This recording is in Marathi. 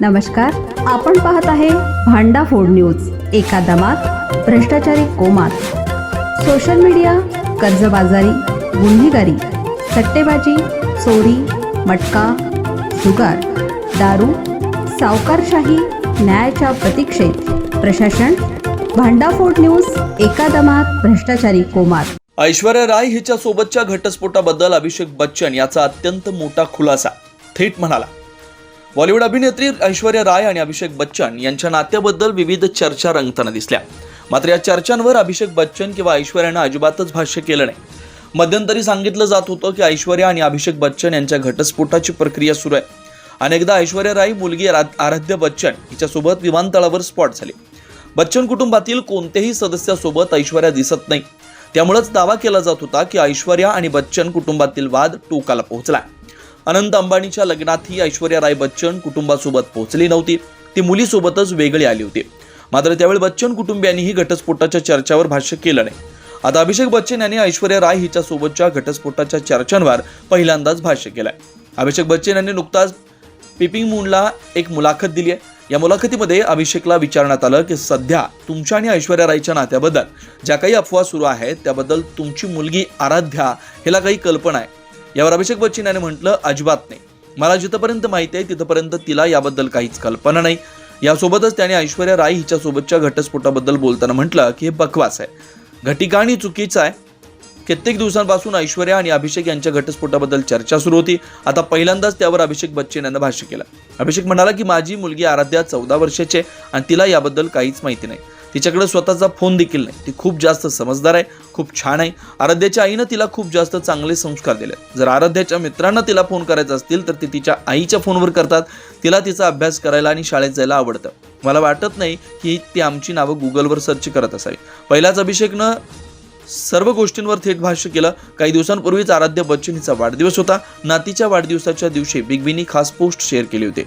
नमस्कार आपण पाहत आहे भांडा फोड न्यूज एका दमात भ्रष्टाचारी कोमात. सोशल मीडिया कर्जबाजारी गुन्हेगारी सट्टेबाजी चोरी मटका जुगार दारू सावकारशाही न्यायाच्या प्रतीक्षेत. प्रशासन भांडाफोड न्यूज एका दमात भ्रष्टाचारी कोमात. ऐश्वर्या राय हिच्या सोबतच्या घटस्फोटाबद्दल अभिषेक बच्चन याचा अत्यंत मोठा खुलासा. थेट म्हणाला बॉलिवूड अभिनेत्री ऐश्वर्या राय आणि अभिषेक बच्चन यांच्या नात्याबद्दल विविध चर्चा रंगताना दिसल्या. मात्र या चर्चांवर अभिषेक बच्चन किंवा ऐश्वर्यानं अजिबातच भाष्य केलं नाही. मध्यंतरी सांगितलं जात होतं की ऐश्वर्या आणि अभिषेक बच्चन यांच्या घटस्फोटाची प्रक्रिया सुरू आहे. अनेकदा ऐश्वर्या राय मुलगी आराध्य बच्चन हिच्यासोबत विमानतळावर स्पॉट झाली. बच्चन कुटुंबातील कोणत्याही सदस्यासोबत ऐश्वर्या दिसत नाही. त्यामुळेच दावा केला जात होता की ऐश्वर्या आणि बच्चन कुटुंबातील वाद टोकाला पोहोचला. अनंत अंबानीच्या लग्नातही ऐश्वर्या राय बच्चन कुटुंबासोबत पोहोचली नव्हती. ती मुलीसोबतच वेगळी आली होती. मात्र त्यावेळी बच्चन कुटुंबियांनीही घटस्फोटाच्या चर्चावर भाष्य केलं नाही. आता अभिषेक बच्चन यांनी ऐश्वर्या राय हिच्यासोबतच्या घटस्फोटाच्या चर्चांवर पहिल्यांदाच भाष्य केलंय. अभिषेक बच्चन यांनी नुकताच पिपिंग मूनला एक मुलाखत दिली आहे या मुलाखतीमध्ये अभिषेकला विचारण्यात आलं की सध्या तुमच्या आणि ऐश्वर्या रायच्या नात्याबद्दल ज्या काही अफवा सुरू आहेत त्याबद्दल तुमची मुलगी आराध्या हिला काही कल्पना आहे. यावर अभिषेक बच्चन यांनी म्हटलं अजिबात नाही. मला जिथपर्यंत माहिती आहे तिथपर्यंत तिला याबद्दल काहीच कल्पना नाही. यासोबतच त्याने ऐश्वर्या राय हिच्यासोबतच्या घटस्फोटाबद्दल बोलताना म्हटलं की हे बकवास आहे. घटिकाणी चुकीचं आहे. कित्येक दिवसांपासून ऐश्वर्या आणि अभिषेक यांच्या घटस्फोटाबद्दल चर्चा सुरू होती. आता पहिल्यांदाच त्यावर अभिषेक बच्चन यांना भाष्य केलं. अभिषेक म्हणाला की माझी मुलगी आराध्या चौदा वर्षाची आहे आणि तिला याबद्दल काहीच माहिती नाही. तिच्याकडे स्वतःचा फोन देखील नाही. ती खूप जास्त समजदार आहे खूप छान आहे. आराध्याच्या आईनं तिला खूप जास्त चांगले संस्कार दिले. जर आराध्याच्या मित्रांना तिला फोन करायचा असतील तर ते तिच्या आईच्या फोनवर करतात. तिला तिचा अभ्यास करायला आणि शाळेत जायला आवडतं. मला वाटत नाही की ती आमची नावं गुगलवर सर्च करत असावी. पहिलाच अभिषेकनं सर्व गोष्टींवर थेट भाष्य केलं. काही दिवसांपूर्वीच आराध्य बच्चन हिचा वाढदिवस होता. नातीच्या वाढदिवसाच्या दिवशी बिग बीनी खास पोस्ट शेअर केली होती.